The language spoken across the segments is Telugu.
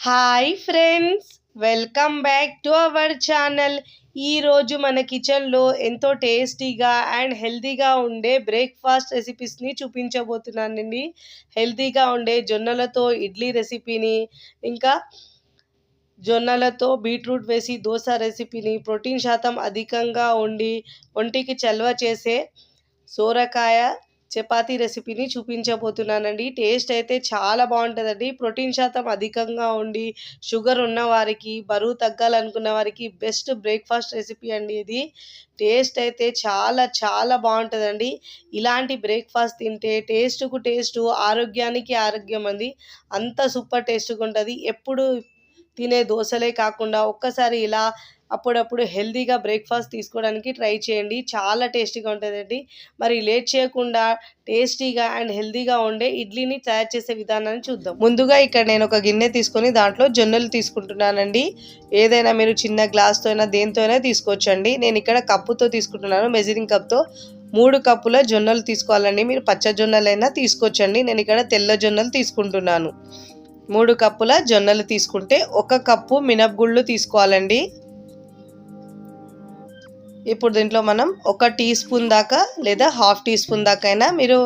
Hi friends welcome back to our channel. ఈరోజు మన కిచెన్లో ఎంతో టేస్టీగా అండ్ హెల్తీగా ఉండే బ్రేక్ఫాస్ట్ రెసిపీస్ని చూపించబోతున్నానండి హెల్తీగా ఉండే జొన్నలతో ఇడ్లీ రెసిపీని ఇంకా జొన్నలతో బీట్రూట్ వేసి దోశ రెసిపీని ప్రోటీన్ శాతం అధికంగా ఉండి ఒంటికి చల్వ చేసే సోరకాయ చపాతీ రెసిపీని చూపించబోతున్నానండి. టేస్ట్ అయితే చాలా బాగుంటుందండి. ప్రోటీన్ శాతం అధికంగా ఉండి షుగర్ ఉన్న వారికి బరువు తగ్గాలనుకున్న వారికి బెస్ట్ బ్రేక్ఫాస్ట్ రెసిపీ అండి ఇది. టేస్ట్ అయితే చాలా చాలా బాగుంటుందండి. ఇలాంటి బ్రేక్ఫాస్ట్ తింటే టేస్ట్కు టేస్ట్ ఆరోగ్యానికి ఆరోగ్యం అండి. అంత సూపర్ టేస్ట్గా ఉంటుంది. ఎప్పుడు తినే దోశలే కాకుండా ఒక్కసారి ఇలా అప్పుడప్పుడు హెల్తీగా బ్రేక్ఫాస్ట్ తీసుకోవడానికి ట్రై చేయండి. చాలా టేస్టీగా ఉంటుందండి. మరి లేట్ చేయకుండా టేస్టీగా అండ్ హెల్దీగా ఉండే ఇడ్లీని తయారు చేసే విధానాన్ని చూద్దాం. ముందుగా ఇక్కడ నేను ఒక గిన్నె తీసుకొని దాంట్లో జొన్నలు తీసుకుంటున్నానండి. ఏదైనా మీరు చిన్న గ్లాస్తో అయినా దేంతో అయినా తీసుకోవచ్చండి. నేను ఇక్కడ కప్పుతో తీసుకుంటున్నాను. మెజరింగ్ కప్తో మూడు కప్పుల జొన్నలు తీసుకోవాలండి. మీరు పచ్చ జొన్నలైనా తీసుకోవచ్చండి. నేను ఇక్కడ తెల్ల జొన్నలు తీసుకుంటున్నాను. మూడు కప్పుల జొన్నలు తీసుకుంటే ఒక కప్పు మినపగుళ్ళు తీసుకోవాలండి. ఇప్పుడు దీంట్లో మనం ఒక టీ స్పూన్ దాకా లేదా హాఫ్ టీ స్పూన్ దాకా అయినా మీరు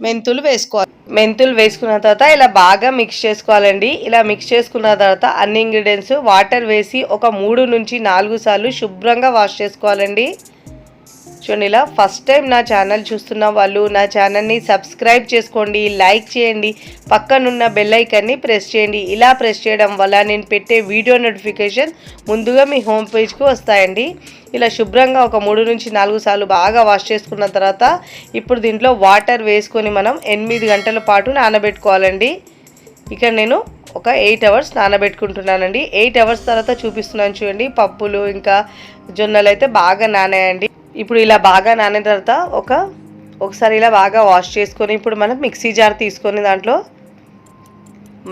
మెంతులు వేసుకోవాలి. మెంతులు వేసుకున్న తర్వాత ఇలా బాగా మిక్స్ చేసుకోవాలండి. ఇలా మిక్స్ చేసుకున్న తర్వాత అన్ని ఇంగ్రీడియంట్స్ వాటర్ వేసి ఒక మూడు నుంచి నాలుగు సార్లు శుభ్రంగా వాష్ చేసుకోవాలండి. చూడండి ఇలా ఫస్ట్ టైం నా ఛానల్ చూస్తున్న వాళ్ళు నా ఛానల్ని సబ్స్క్రైబ్ చేసుకోండి లైక్ చేయండి పక్కనున్న బెల్ ఐకన్ని ప్రెస్ చేయండి. ఇలా ప్రెస్ చేయడం వల్ల నేను పెట్టే వీడియో నోటిఫికేషన్ ముందుగా మీ హోమ్ పేజ్కి వస్తాయండి. ఇలా శుభ్రంగా ఒక మూడు నుంచి నాలుగు సార్లు బాగా వాష్ చేసుకున్న తర్వాత ఇప్పుడు దీంట్లో వాటర్ వేసుకొని మనం ఎనిమిది గంటల పాటు నానబెట్టుకోవాలండి. ఇక్కడ నేను ఒక ఎయిట్ అవర్స్ నానబెట్టుకుంటున్నానండి. ఎయిట్ అవర్స్ తర్వాత చూపిస్తున్నాను చూడండి పప్పులు ఇంకా జొన్నలు అయితే బాగా నానాయండి. ఇప్పుడు ఇలా బాగా నానిన తర్వాత ఒక ఒకసారి ఇలా బాగా వాష్ చేసుకొని ఇప్పుడు మనం మిక్సీ జార్ తీసుకొని దాంట్లో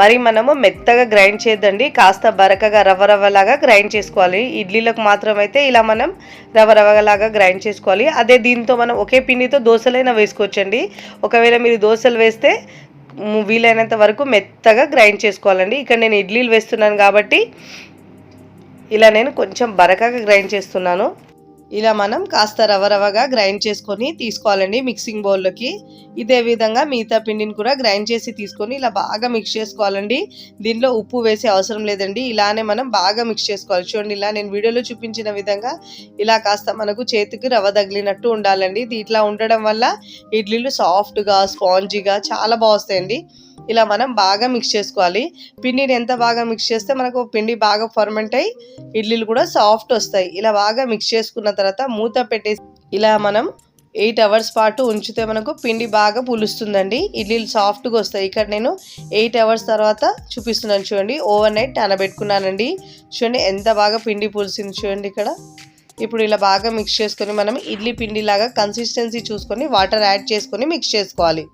మరి మనము మెత్తగా గ్రైండ్ చేద్దండి కాస్త బరకగా రవ్వ రవ్వలాగా గ్రైండ్ చేసుకోవాలి. ఇడ్లీలకు మాత్రం అయితే ఇలా మనం రవ్వ రవ్వలాగా గ్రైండ్ చేసుకోవాలి. అదే దీంతో మనం ఒకే పిండితో దోశలైనా వేసుకోవచ్చండి. ఒకవేళ మీరు దోశలు వేస్తే వీలైనంత వరకు మెత్తగా గ్రైండ్ చేసుకోవాలండి. ఇక్కడ నేను ఇడ్లీలు వేస్తున్నాను కాబట్టి ఇలా నేను కొంచెం బరకగా గ్రైండ్ చేస్తున్నాను. ఇలా మనం కాస్త రవ రవగా గ్రైండ్ చేసుకొని తీసుకోవాలండి మిక్సింగ్ బౌల్లోకి. ఇదే విధంగా మిగతా పిండిని కూడా గ్రైండ్ చేసి తీసుకొని ఇలా బాగా మిక్స్ చేసుకోవాలండి. దీనిలో ఉప్పు వేసే అవసరం లేదండి. ఇలానే మనం బాగా మిక్స్ చేసుకోవాలి. చూడండి ఇలా నేను వీడియోలో చూపించిన విధంగా ఇలా కాస్త మనకు చేతికి రవ తగిలినట్టు ఉండాలండి. ఇట్లా ఉండడం వల్ల ఇడ్లీలు సాఫ్ట్గా స్పాంజీగా చాలా బాగుస్తాయండి ఇలా మనం బాగా మిక్స్ చేసుకోవాలి. పిండిని ఎంత బాగా మిక్స్ చేస్తే మనకు పిండి బాగా ఫర్మెంట్ అయ్యి ఇడ్లీలు కూడా సాఫ్ట్ వస్తాయి. ఇలా బాగా మిక్స్ చేసుకున్న తర్వాత మూత పెట్టేసి ఇలా మనం ఎయిట్ అవర్స్ పాటు ఉంచితే మనకు పిండి బాగా పులుస్తుందండి. ఇడ్లీలు సాఫ్ట్గా వస్తాయి. ఇక్కడ నేను ఎయిట్ అవర్స్ తర్వాత చూపిస్తున్నాను చూడండి. ఓవర్ నైట్ నానబెట్టుకున్నానండి. చూడండి ఎంత బాగా పిండి పులిసింది చూడండి ఇక్కడ. ఇప్పుడు ఇలా బాగా మిక్స్ చేసుకొని మనం ఇడ్లీ పిండి లాగా కన్సిస్టెన్సీ చూసుకొని వాటర్ యాడ్ చేసుకొని మిక్స్ చేసుకోవాలి.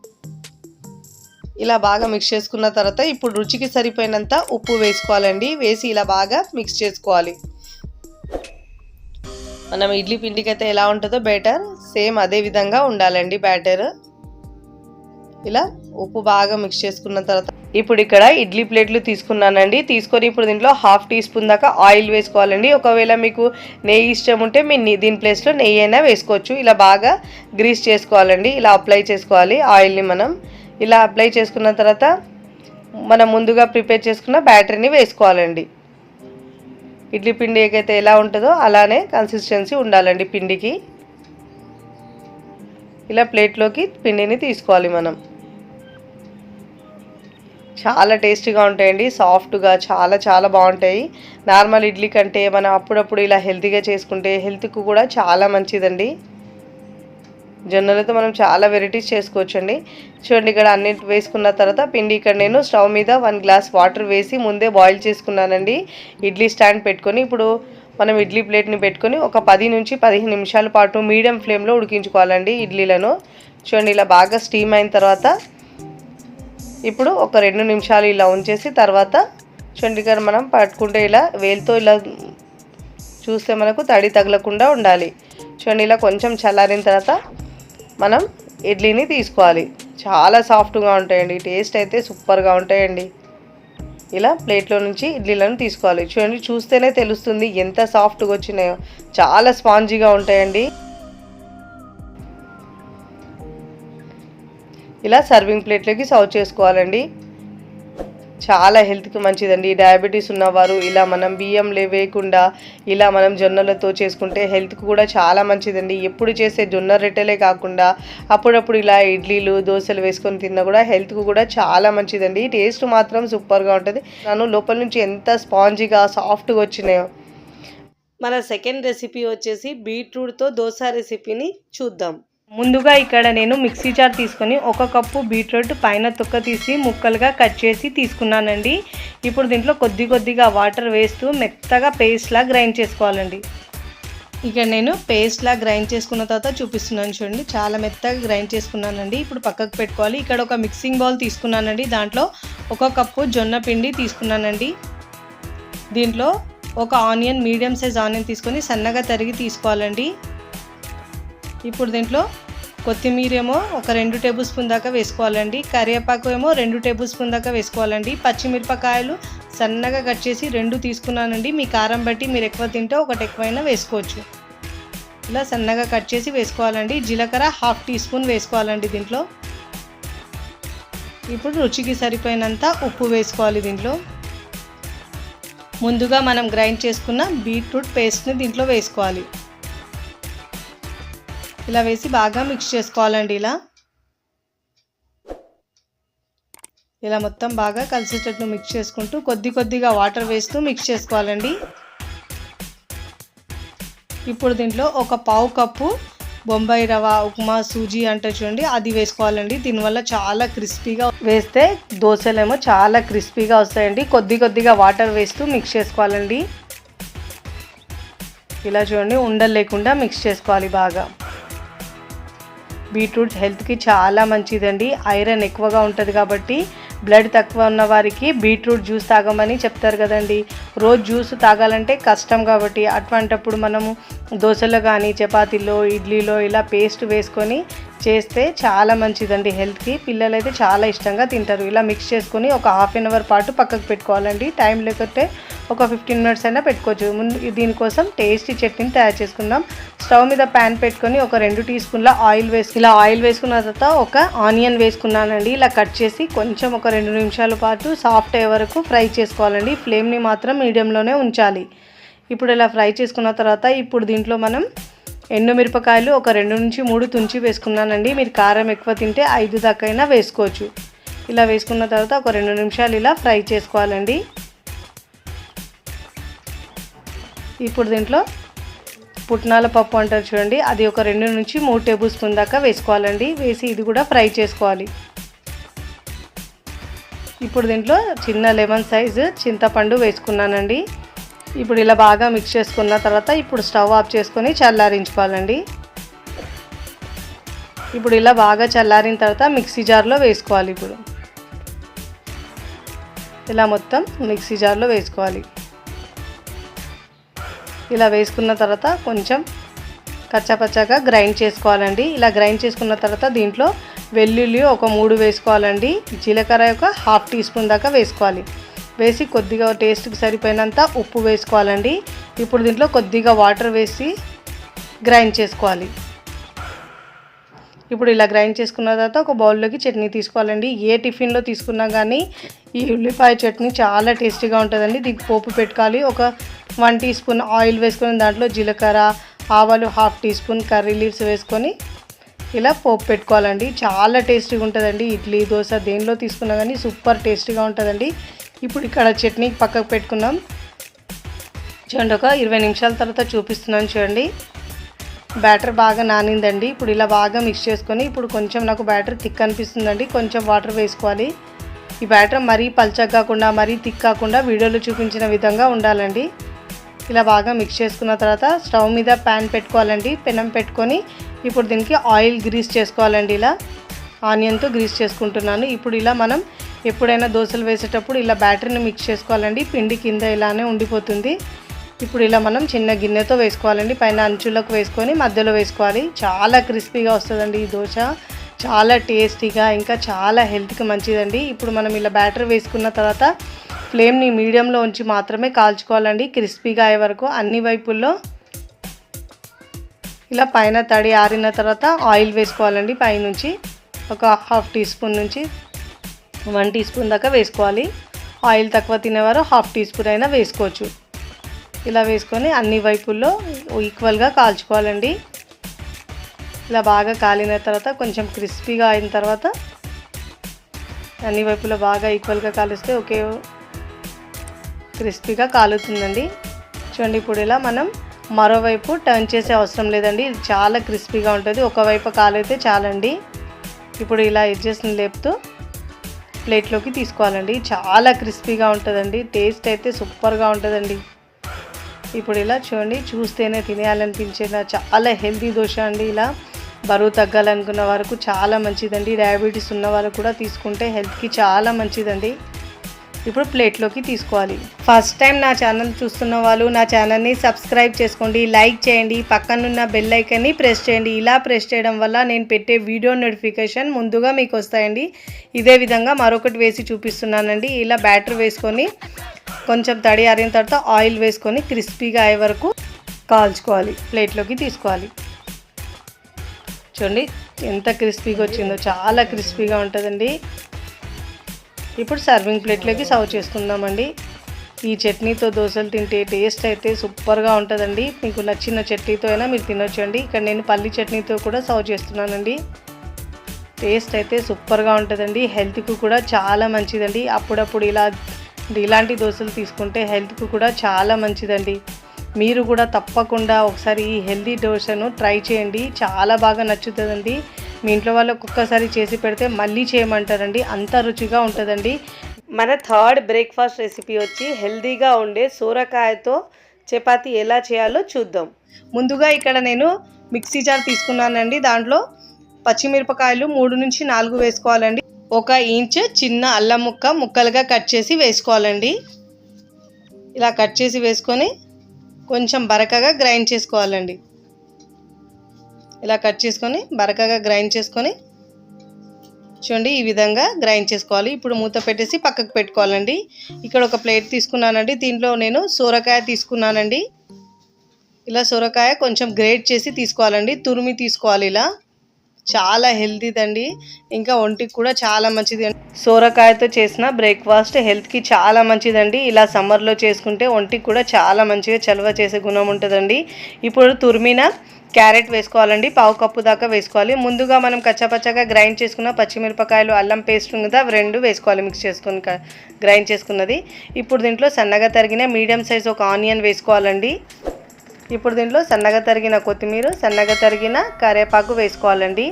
ఇలా బాగా మిక్స్ చేసుకున్న తర్వాత ఇప్పుడు రుచికి సరిపోయినంత ఉప్పు వేసుకోవాలండి. వేసి ఇలా బాగా మిక్స్ చేసుకోవాలి. మనం ఇడ్లీ పిండికి అయితే ఎలా ఉంటుందో బెటర్ సేమ్ అదే విధంగా ఉండాలండి బ్యాటర్ ఇలా ఉప్పు బాగా మిక్స్ చేసుకున్న తర్వాత ఇప్పుడు ఇక్కడ ఇడ్లీ ప్లేట్లు తీసుకున్నానండి. తీసుకొని ఇప్పుడు దీంట్లో హాఫ్ టీ స్పూన్ దాకా ఆయిల్ వేసుకోవాలండి. ఒకవేళ మీకు నెయ్యి ఇష్టం ఉంటే మీ దీని ప్లేస్లో నెయ్యి అయినా వేసుకోవచ్చు. ఇలా బాగా గ్రీస్ చేసుకోవాలండి. ఇలా అప్లై చేసుకోవాలి. ఆయిల్ని మనం ఇలా అప్లై చేసుకున్న తర్వాత మనం ముందుగా ప్రిపేర్ చేసుకున్న బ్యాటరీని వేసుకోవాలండి. ఇడ్లీ పిండి ఏకైతే ఎలా ఉంటుందో అలానే కన్సిస్టెన్సీ ఉండాలండి పిండికి. ఇలా ప్లేట్లోకి పిండిని తీసుకోవాలి మనం. చాలా టేస్టీగా ఉంటాయండి సాఫ్ట్గా చాలా చాలా బాగుంటాయి. నార్మల్ ఇడ్లీ కంటే మనం అప్పుడప్పుడు ఇలా హెల్తీగా చేసుకుంటే హెల్త్కు కూడా చాలా మంచిదండి. జొన్నలతో మనం చాలా వెరైటీస్ చేసుకోవచ్చండి. చూడండి ఇక్కడ అన్ని వేసుకున్న తర్వాత పిండి ఇక్కడ నేను స్టవ్ మీద వన్ గ్లాస్ వాటర్ వేసి ముందే బాయిల్ చేసుకున్నానండి. ఇడ్లీ స్టాండ్ పెట్టుకొని ఇప్పుడు మనం ఇడ్లీ ప్లేట్ని పెట్టుకొని ఒక పది నుంచి పదిహేను నిమిషాల పాటు మీడియం ఫ్లేమ్లో ఉడికించుకోవాలండి ఇడ్లీలను. చూడండి ఇలా బాగా స్టీమ్ అయిన తర్వాత ఇప్పుడు ఒక రెండు నిమిషాలు ఇలా ఉంచేసి తర్వాత చూడండి ఇక్కడ మనం పట్టుకుంటే ఇలా వేలుతో ఇలా చూస్తే మనకు తడి తగలకుండా ఉండాలి. చూడండి ఇలా కొంచెం చల్లారిన తర్వాత మనం ఇడ్లీని తీసుకోవాలి. చాలా సాఫ్ట్గా ఉంటాయండి. టేస్ట్ అయితే సూపర్గా ఉంటాయండి. ఇలా ప్లేట్లో నుంచి ఇడ్లీలను తీసుకోవాలి. చూడండి చూస్తేనే తెలుస్తుంది ఎంత సాఫ్ట్గా వచ్చినాయో. చాలా స్పాంజీగా ఉంటాయండి. ఇలా సర్వింగ్ ప్లేట్లోకి సర్వ్ చేసుకోవాలండి. చాలా హెల్త్కి మంచిదండి. డయాబెటీస్ ఉన్నవారు ఇలా మనం బియ్యం లేవేయకుండా ఇలా మనం జొన్నలతో చేసుకుంటే హెల్త్కి కూడా చాలా మంచిదండి. ఎప్పుడు చేసే జొన్న రొట్టెలే కాకుండా అప్పుడప్పుడు ఇలా ఇడ్లీలు దోశలు వేసుకొని తిన్నా కూడా హెల్త్కి కూడా చాలా మంచిదండి. టేస్ట్ మాత్రం సూపర్గా ఉంటుంది. నన్ను లోపల నుంచి ఎంత స్పాంజీగా సాఫ్ట్గా వచ్చినాయో. మన సెకండ్ రెసిపీ వచ్చేసి బీట్రూట్తో దోశ రెసిపీని చూద్దాం. ముందుగా ఇక్కడ నేను మిక్సీ జార్ తీసుకొని ఒక కప్పు బీట్రూట్ పైన తొక్క తీసి ముక్కలుగా కట్ చేసి తీసుకున్నానండి. ఇప్పుడు దీంట్లో కొద్ది కొద్దిగా వాటర్ వేస్తూ మెత్తగా పేస్ట్లా గ్రైండ్ చేసుకోవాలండి. ఇక్కడ నేను పేస్ట్లా గ్రైండ్ చేసుకున్న తర్వాత చూపిస్తున్నాను చూడండి. చాలా మెత్తగా గ్రైండ్ చేసుకున్నానండి. ఇప్పుడు పక్కకు పెట్టుకోవాలి. ఇక్కడ ఒక మిక్సింగ్ బౌల్ తీసుకున్నానండి. దాంట్లో ఒక కప్పు జొన్న పిండి తీసుకున్నానండి. దీంట్లో ఒక ఆనియన్ మీడియం సైజ్ ఆనియన్ తీసుకొని సన్నగా తరిగి తీసుకోవాలండి. ఇప్పుడు దీంట్లో కొత్తిమీర ఏమో ఒక రెండు టేబుల్ స్పూన్ దాకా వేసుకోవాలండి. కరివేపాకు ఏమో రెండు టేబుల్ స్పూన్ దాకా వేసుకోవాలండి. పచ్చిమిరపకాయలు సన్నగా కట్ చేసి రెండు తీసుకున్నానండి. మీ కారం బట్టి మీరు ఎక్కువ తింటే ఒకటి ఎక్కువైనా వేసుకోవచ్చు. ఇలా సన్నగా కట్ చేసి వేసుకోవాలండి. జీలకర్ర హాఫ్ టీ స్పూన్ వేసుకోవాలండి దీంట్లో. ఇప్పుడు రుచికి సరిపోయినంత ఉప్పు వేసుకోవాలి దీంట్లో. ముందుగా మనం గ్రైండ్ చేసుకున్న బీట్రూట్ పేస్ట్ని దీంట్లో వేసుకోవాలి. ఇలా వేసి బాగా మిక్స్ చేసుకోవాలండి ఇలా. ఇలా మొత్తం బాగా కలిసేటట్టు మిక్స్ చేసుకుంటూ కొద్ది కొద్దిగా వాటర్ వేస్తూ మిక్స్ చేసుకోవాలండి. ఇప్పుడు దీంట్లో ఒక పావు కప్పు బొంబాయి రవ ఉప్మా సూజీ అంటే చూడండి అది వేసుకోవాలండి. దీనివల్ల చాలా క్రిస్పీగా వేస్తే దోశలేమో చాలా క్రిస్పీగా వస్తాయండి. కొద్ది కొద్దిగా వాటర్ వేస్తూ మిక్స్ చేసుకోవాలండి. ఇలా చూడండి ఉండలు లేకుండా మిక్స్ చేసుకోవాలి బాగా. బీట్రూట్ హెల్త్కి చాలా మంచిదండి. ఐరన్ ఎక్కువగా ఉంటుంది కాబట్టి బ్లడ్ తక్కువ ఉన్న వారికి బీట్రూట్ జ్యూస్ తాగమని చెప్తారు కదండి. రోజు జ్యూస్ తాగాలంటే కష్టం కాబట్టి అటువంటప్పుడు మనము దోశలో కానీ చపాతీలో ఇడ్లీలో ఇలా పేస్ట్ వేసుకొని చేస్తే చాలా మంచిదండి హెల్త్కి. పిల్లలు అయితే చాలా ఇష్టంగా తింటారు. ఇలా మిక్స్ చేసుకొని ఒక హాఫ్ అన్ అవర్ పాటు పక్కకు పెట్టుకోవాలండి. టైం లేకపోతే ఒక ఫిఫ్టీన్ మినిట్స్ అయినా పెట్టుకోవచ్చు. ముందు దీనికోసం టేస్టీ చట్నీని తయారు చేసుకుందాం. స్టవ్ మీద ప్యాన్ పెట్టుకొని ఒక రెండు టీ స్పూన్ల ఆయిల్ వేసుకు ఇలా ఆయిల్ వేసుకున్న తర్వాత ఒక ఆనియన్ వేసుకున్నానండి. ఇలా కట్ చేసి కొంచెం ఒక రెండు నిమిషాల పాటు సాఫ్ట్ అయ్యే వరకు ఫ్రై చేసుకోవాలండి. ఫ్లేమ్ని మాత్రం మీడియంలోనే ఉంచాలి. ఇప్పుడు ఇలా ఫ్రై చేసుకున్న తర్వాత ఇప్పుడు దీంట్లో మనం ఎండుమిరపకాయలు ఒక రెండు నుంచి మూడు తుంచి వేసుకున్నానండి. మీరు కారం ఎక్కువ తింటే ఐదు దాకైనా వేసుకోవచ్చు. ఇలా వేసుకున్న తర్వాత ఒక రెండు నిమిషాలు ఇలా ఫ్రై చేసుకోవాలండి. ఇప్పుడు దీంట్లో పుట్నాల పప్పు అంటారు చూడండి. అది ఒక రెండు నుంచి మూడు టేబుల్ స్పూన్ దాకా వేసుకోవాలండి. వేసి ఇది కూడా ఫ్రై చేసుకోవాలి. ఇప్పుడు దీంట్లో చిన్న లెమన్ సైజు చింతపండు వేసుకున్నానండి. ఇప్పుడు ఇలా బాగా మిక్స్ చేసుకున్న తర్వాత ఇప్పుడు స్టవ్ ఆఫ్ చేసుకొని చల్లారించుకోవాలండి. ఇప్పుడు ఇలా బాగా చల్లారిన తర్వాత మిక్సీ జార్లో వేసుకోవాలి ఇప్పుడు. ఇలా మొత్తం మిక్సీ జార్లో వేసుకోవాలి. ఇలా వేసుకున్న తర్వాత కొంచెం కచ్చాపచ్చాగా గ్రైండ్ చేసుకోవాలండి. ఇలా గ్రైండ్ చేసుకున్న తర్వాత దీంట్లో వెల్లుల్లి ఒక మూడు వేసుకోవాలండి. జీలకర్ర ఒక హాఫ్ టీ స్పూన్ దాకా వేసుకోవాలి. వేసి కొద్దిగా టేస్ట్కి సరిపోయినంత ఉప్పు వేసుకోవాలండి. ఇప్పుడు దీంట్లో కొద్దిగా వాటర్ వేసి గ్రైండ్ చేసుకోవాలి. ఇప్పుడు ఇలా గ్రైండ్ చేసుకున్న తర్వాత ఒక బౌల్లోకి చట్నీ తీసుకోవాలండి. ఏ టిఫిన్లో తీసుకున్నా కానీ ఈ ఉల్లిపాయ చట్నీ చాలా టేస్టీగా ఉంటుందండి. దీనికి పోపు పెట్టుకోవాలి. ఒక వన్ టీ స్పూన్ ఆయిల్ వేసుకొని దాంట్లో జీలకర్ర ఆవాలు half teaspoon curry leaves వేసుకొని ఇలా పోపు పెట్టుకోవాలండి. చాలా టేస్టీగా ఉంటుందండి. ఇడ్లీ దోశ దేనిలో తీసుకున్నా కానీ సూపర్ టేస్టీగా ఉంటుందండి. ఇప్పుడు ఇక్కడ చట్నీ పక్కకు పెట్టుకున్నాం చూడండి ఒక ఇరవై నిమిషాల తర్వాత చూపిస్తున్నాను చూడండి. బ్యాటర్ బాగా నానిందండి. ఇప్పుడు ఇలా బాగా మిక్స్ చేసుకొని ఇప్పుడు కొంచెం నాకు బ్యాటర్ థిక్ అనిపిస్తుందండి. కొంచెం వాటర్ వేసుకోవాలి. ఈ బ్యాటర్ మరీ పల్చగా కాకుండా మరీ థిక్ కాకుండా వీడియోలో చూపించిన విధంగా ఉండాలండి. ఇలా బాగా మిక్స్ చేసుకున్న తర్వాత స్టవ్ మీద ప్యాన్ పెట్టుకోవాలండి. పెనం పెట్టుకొని ఇప్పుడు దీనికి ఆయిల్ గ్రీస్ చేసుకోవాలండి ఇలా. ఆనియన్తో గ్రీస్ చేసుకుంటున్నాను. ఇప్పుడు ఇలా మనం ఎప్పుడైనా దోశలు వేసేటప్పుడు ఇలా బ్యాటరీని మిక్స్ చేసుకోవాలండి. పిండి కింద ఇలానే ఉండిపోతుంది. ఇప్పుడు ఇలా మనం చిన్న గిన్నెతో వేసుకోవాలండి. పైన అంచులకు వేసుకొని మధ్యలో వేసుకోవాలి. చాలా క్రిస్పీగా వస్తుందండి ఈ దోశ. చాలా టేస్టీగా ఇంకా చాలా హెల్త్కి మంచిదండి. ఇప్పుడు మనం ఇలా బ్యాటర్ వేసుకున్న తర్వాత ఫ్లేమ్ని మీడియంలో ఉంచి మాత్రమే కాల్చుకోవాలండి. క్రిస్పీగా అయ్యే వరకు అన్ని వైపుల్లో. ఇలా పైన తడి ఆరిన తర్వాత ఆయిల్ వేసుకోవాలండి. పైనుంచి ఒక హాఫ్ టీ స్పూన్ నుంచి వన్ టీ స్పూన్ దాకా వేసుకోవాలి. ఆయిల్ తక్కువ తినేవారు హాఫ్ టీ స్పూన్ అయినా వేసుకోవచ్చు. ఇలా వేసుకొని అన్ని వైపుల్లో ఈక్వల్గా కాల్చుకోవాలండి. ఇలా బాగా కాలిన తర్వాత కొంచెం క్రిస్పీగా అయిన తర్వాత అన్ని వైపులో బాగా ఈక్వల్గా కాలిస్తే ఒకే క్రిస్పీగా కాలుతుందండి. చూడండి ఇప్పుడు ఇలా మనం మరోవైపు టర్న్ చేసే అవసరం లేదండి. ఇది చాలా క్రిస్పీగా ఉంటుంది. ఒకవైపు కాలైతే చాలండి. ఇప్పుడు ఇలా ఎడ్జెస్ని లేపుతూ ప్లేట్లోకి తీసుకోవాలండి. చాలా క్రిస్పీగా ఉంటుందండి. టేస్ట్ అయితే సూపర్గా ఉంటుందండి. ఇప్పుడు ఇలా చూడండి చూస్తేనే తినేయాలనిపించేది చాలా హెల్తీ దోశ అండి ఇలా. బరువు తగ్గాలనుకున్న వరకు చాలా మంచిదండి. డయాబెటీస్ ఉన్న వాళ్ళు కూడా తీసుకుంటే హెల్త్కి చాలా మంచిదండి. ఇప్పుడు ప్లేట్లోకి తీసుకోవాలి. ఫస్ట్ టైం నా ఛానల్ చూస్తున్న వాళ్ళు నా ఛానల్ని సబ్స్క్రైబ్ చేసుకోండి లైక్ చేయండి పక్కనున్న బెల్ ఐకన్ని ప్రెస్ చేయండి. ఇలా ప్రెస్ చేయడం వల్ల నేను పెట్టే వీడియో నోటిఫికేషన్ ముందుగా మీకు వస్తాయండి. ఇదే విధంగా మరొకటి వేసి చూపిస్తున్నానండి. ఇలా బ్యాటర్ వేసుకొని కొంచెం తడి ఆరిన తర్వాత ఆయిల్ వేసుకొని క్రిస్పీగా అయ్యే వరకు కాల్చుకోవాలి. ప్లేట్లోకి తీసుకోవాలి. చూడండి ఎంత క్రిస్పీగా వచ్చిందో చాలా క్రిస్పీగా ఉంటుందండి. ఇప్పుడు సర్వింగ్ ప్లేట్లోకి సర్వ్ చేసుకుందామండి. ఈ చట్నీతో దోశలు తింటే టేస్ట్ అయితే సూపర్గా ఉంటుందండి. మీకు నచ్చిన చట్నీతో అయినా మీరు తినొచ్చండి. ఇక్కడ నేను పల్లి చట్నీతో కూడా సర్వ్ చేస్తున్నానండి. టేస్ట్ అయితే సూపర్గా ఉంటుందండి. హెల్త్కు కూడా చాలా మంచిదండి. అప్పుడప్పుడు ఇలా ఇలాంటి దోశలు తీసుకుంటే హెల్త్కు కూడా చాలా మంచిదండి. మీరు కూడా తప్పకుండా ఒకసారి ఈ హెల్తీ దోశను ట్రై చేయండి. చాలా బాగా నచ్చుతుందండి. మీ ఇంట్లో వాళ్ళకి ఒక్కసారి చేసి పెడితే మళ్ళీ చేయమంటారండి. అంత రుచిగా ఉంటుందండి. మన థర్డ్ బ్రేక్ఫాస్ట్ రెసిపీ వచ్చి హెల్తీగా ఉండే సూరకాయతో చపాతి ఎలా చేయాలో చూద్దాం. ముందుగా ఇక్కడ నేను మిక్సీ జార్ తీసుకున్నానండి. దాంట్లో పచ్చిమిరపకాయలు మూడు నుంచి నాలుగు వేసుకోవాలండి. ఒక ఇంచ్ చిన్న అల్లం ముక్క ముక్కలుగా కట్ చేసి వేసుకోవాలండి. ఇలా కట్ చేసి వేసుకొని కొంచెం బరకగా గ్రైండ్ చేసుకోవాలండి. ఇలా కట్ చేసుకొని బరకగా గ్రైండ్ చేసుకొని చూడండి ఈ విధంగా గ్రైండ్ చేసుకోవాలి. ఇప్పుడు మూత పెట్టేసి పక్కకు పెట్టుకోవాలండి. ఇక్కడ ఒక ప్లేట్ తీసుకున్నానండి. దీంట్లో నేను సూరకాయ తీసుకున్నానండి. ఇలా సొరకాయ కొంచెం గ్రేట్ చేసి తీసుకోవాలండి. తురిమి తీసుకోవాలి ఇలా. చాలా హెల్తీదండి. ఇంకా ఒంటికి కూడా చాలా మంచిది. సోరకాయతో చేసిన బ్రేక్ఫాస్ట్ హెల్త్కి చాలా మంచిదండి. ఇలా సమ్మర్లో చేసుకుంటే ఒంటికి కూడా చాలా మంచిగా చలవ చేసే గుణం ఉంటుందండి. ఇప్పుడు తురిమిన క్యారెట్ వేసుకోవాలండి పావు కప్పు దాకా వేసుకోవాలి. ముందుగా మనం కచ్చాపచ్చగా గ్రైండ్ చేసుకున్న పచ్చిమిరపకాయలు అల్లం పేస్ట్ ఉంది అవి రెండు వేసుకోవాలి మిక్స్ చేసుకుని గ్రైండ్ చేసుకున్నది. ఇప్పుడు దీంట్లో సన్నగా తరిగిన మీడియం సైజ్ ఒక ఆనియన్ వేసుకోవాలండి. ఇప్పుడు దీంట్లో సన్నగా తరిగిన కొత్తిమీర సన్నగా తరిగిన కరివేపాకు వేసుకోవాలండి.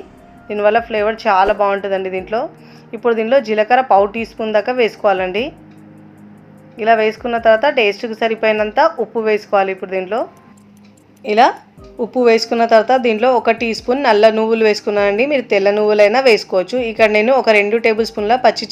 దీనివల్ల ఫ్లేవర్ చాలా బాగుంటుందండి దీంట్లో. ఇప్పుడు దీంట్లో జీలకర్ర పావు టీ స్పూన్ దాకా వేసుకోవాలండి. ఇలా వేసుకున్న తర్వాత టేస్ట్కి సరిపోయినంత ఉప్పు వేసుకోవాలి ఇప్పుడు దీంట్లో. ఇలా ఉప్పు వేసుకున్న తర్వాత దీంట్లో ఒక టీ స్పూన్ నల్ల నువ్వులు వేసుకున్నానండి. మీరు తెల్ల నువ్వులైనా వేసుకోవచ్చు. ఇక్కడ నేను ఒక రెండు టేబుల్ స్పూన్ల పచ్చి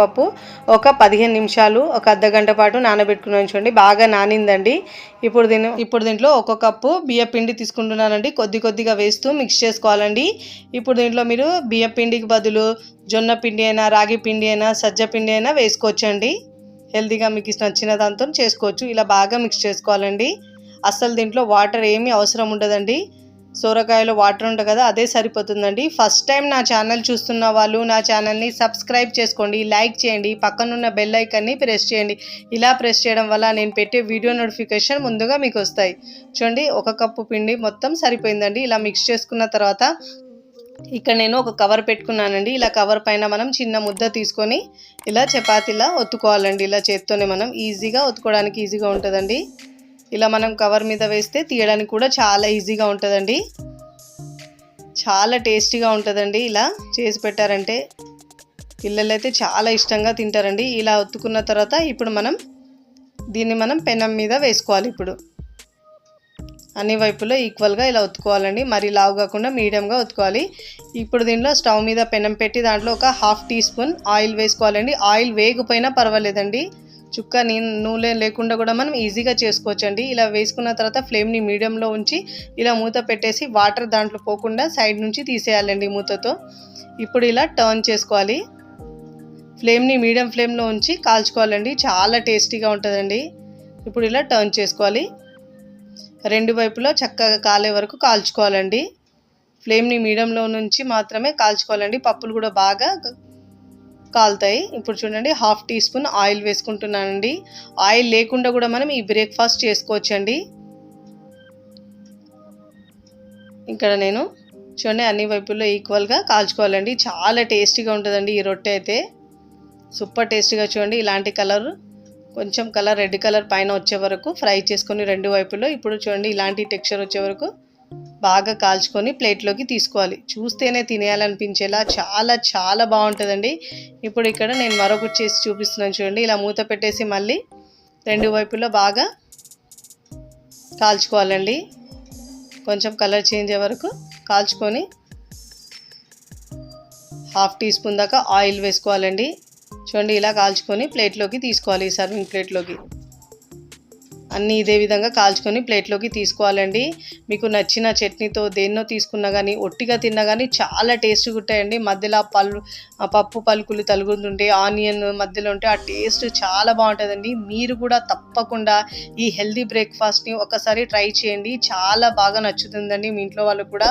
పప్పు ఒక పదిహేను నిమిషాలు ఒక అర్ధ గంట పాటు నానబెట్టుకున్నాను చూడండి. బాగా నానిందండి. ఇప్పుడు దీని ఇప్పుడు దీంట్లో ఒక కప్పు బియ్య పిండి తీసుకుంటున్నానండి. కొద్ది కొద్దిగా వేస్తూ మిక్స్ చేసుకోవాలండి. ఇప్పుడు దీంట్లో మీరు బియ్య పిండికి బదులు జొన్న పిండి అయినా రాగి పిండి అయినా సజ్జ పిండి అయినా వేసుకోవచ్చండి. హెల్తీగా మీకు నచ్చిన దాంతో చేసుకోవచ్చు. ఇలా బాగా మిక్స్ చేసుకోవాలండి. అసలు దీంట్లో వాటర్ ఏమీ అవసరం ఉండదండి. సోరకాయలో వాటర్ ఉంటుంది కదా అదే సరిపోతుందండి. ఫస్ట్ టైం నా ఛానల్ చూస్తున్న వాళ్ళు నా ఛానల్ని సబ్స్క్రైబ్ చేసుకోండి లైక్ చేయండి పక్కనున్న బెల్ ఐకన్ని ప్రెస్ చేయండి. ఇలా ప్రెస్ చేయడం వల్ల నేను పెట్టే వీడియో నోటిఫికేషన్ ముందుగా మీకు వస్తాయి. చూడండి ఒక కప్పు పిండి మొత్తం సరిపోయిందండి. ఇలా మిక్స్ చేసుకున్న తర్వాత ఇక్కడ నేను ఒక కవర్ పెట్టుకున్నానండి. ఇలా కవర్ పైన మనం చిన్న ముద్ద తీసుకొని ఇలా చపాతీలా ఒత్తుకోవాలండి. ఇలా చేత్తోనే మనం ఈజీగా ఒత్తుకోవడానికి ఈజీగా ఉంటుందండి. ఇలా మనం కవర్ మీద వేస్తే తీయడానికి కూడా చాలా ఈజీగా ఉంటుందండి. చాలా టేస్టీగా ఉంటుందండి ఇలా చేసి పెట్టారంటే. పిల్లలు అయితే చాలా ఇష్టంగా తింటారండి. ఇలా ఒత్తుకున్న తర్వాత ఇప్పుడు మనం దీన్ని మనం పెనం మీద వేసుకోవాలి ఇప్పుడు. అన్ని వైపులో ఈక్వల్గా ఇలా ఒత్తుకోవాలండి. మరి లావు కాకుండా మీడియంగా ఒత్తుకోవాలి. ఇప్పుడు దీనిలో స్టవ్ మీద పెనం పెట్టి దాంట్లో ఒక హాఫ్ టీ స్పూన్ ఆయిల్ వేసుకోవాలండి. ఆయిల్ వేగిపోయినా పర్వాలేదండి. చుక్క నూనె లేకుండా కూడా మనం ఈజీగా చేసుకోవచ్చండి. ఇలా వేసుకున్న తర్వాత ఫ్లేమ్ని మీడియంలో ఉంచి ఇలా మూత పెట్టేసి వాటర్ దాంట్లో పోకుండా సైడ్ నుంచి తీసేయాలండి మూతతో. ఇప్పుడు ఇలా టర్న్ చేసుకోవాలి. ఫ్లేమ్ని మీడియం ఫ్లేమ్లో ఉంచి కాల్చుకోవాలండి. చాలా టేస్టీగా ఉంటుందండి. ఇప్పుడు ఇలా టర్న్ చేసుకోవాలి. రెండు వైపులో చక్కగా కాలే వరకు కాల్చుకోవాలండి. ఫ్లేమ్ని మీడియంలో నుంచి మాత్రమే కాల్చుకోవాలండి. పప్పులు కూడా బాగా కాలుతాయి. ఇప్పుడు చూడండి హాఫ్ టీ స్పూన్ ఆయిల్ వేసుకుంటున్నానండి. ఆయిల్ లేకుండా కూడా మనం ఈ బ్రేక్ఫాస్ట్ చేసుకోవచ్చండి. ఇక్కడ నేను చూడండి అన్ని వైపుల్లో ఈక్వల్గా కాల్చుకోవాలండి. చాలా టేస్టీగా ఉంటుందండి ఈ రొట్టె అయితే. సూపర్ టేస్టీగా చూడండి ఇలాంటి కలర్ కొంచెం కలర్ రెడ్ కలర్ పైన వచ్చే వరకు ఫ్రై చేసుకొని రెండు వైపులో ఇప్పుడు చూడండి ఇలాంటి టెక్స్చర్ వచ్చే వరకు బాగా కాల్చుకొని ప్లేట్లోకి తీసుకోవాలి. చూస్తేనే తినేయాలనిపించేలా చాలా చాలా బాగుంటుందండి. ఇప్పుడు ఇక్కడ నేను మరొకటి చేసి చూపిస్తున్నాను చూడండి. ఇలా మూత పెట్టేసి మళ్ళీ రెండు వైపుల్లో బాగా కాల్చుకోవాలండి. కొంచెం కలర్ చేంజ్ అయ్యే వరకు కాల్చుకొని హాఫ్ టీ స్పూన్ దాకా ఆయిల్ వేసుకోవాలండి. చూడండి ఇలా కాల్చుకొని ప్లేట్లోకి తీసుకోవాలి. సర్వింగ్ ప్లేట్లోకి. అన్నీ ఇదే విధంగా కాల్చుకొని ప్లేట్లోకి తీసుకోవాలండి. మీకు నచ్చిన చట్నీతో దేన్నో తీసుకున్నా కానీ ఒట్టిగా తిన్నా కానీ చాలా టేస్ట్గా ఉంటాయండి మధ్యలో ఆ పళ్ళు పప్పు పలుకులు తలుగుతుంటే ఆనియన్ మధ్యలో ఉంటే ఆ టేస్ట్ చాలా బాగుంటుందండి. మీరు కూడా తప్పకుండా ఈ హెల్దీ బ్రేక్ఫాస్ట్ని ఒకసారి ట్రై చేయండి. చాలా బాగా నచ్చుతుందండి మీ ఇంట్లో వాళ్ళకు కూడా.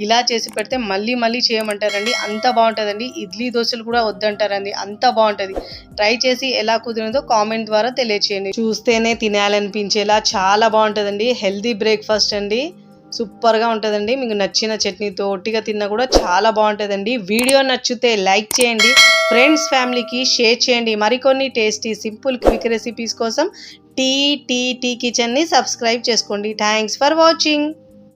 ఇలా చేసి పెడితే మళ్ళీ మళ్ళీ చేయమంటారండి. అంత బాగుంటుందండి. ఇడ్లీ దోశలు కూడా వద్దంటారండి. అంత బాగుంటుంది. ట్రై చేసి ఎలా కుదిరిందో కామెంట్ ద్వారా తెలియచేయండి. చూస్తేనే తినాలనిపించేలా చాలా బాగుంటుందండి. హెల్దీ బ్రేక్ఫాస్ట్ అండి. సూపర్గా ఉంటుందండి. మీకు నచ్చిన చట్నీతో ఒట్టిగా తిన్నా కూడా చాలా బాగుంటుందండి. వీడియో నచ్చితే లైక్ చేయండి. ఫ్రెండ్స్ ఫ్యామిలీకి షేర్ చేయండి. మరికొన్ని టేస్టీ సింపుల్ క్విక్ రెసిపీస్ కోసం టీ టీ టీ కిచెన్ని సబ్స్క్రైబ్ చేసుకోండి. Thanks for watching.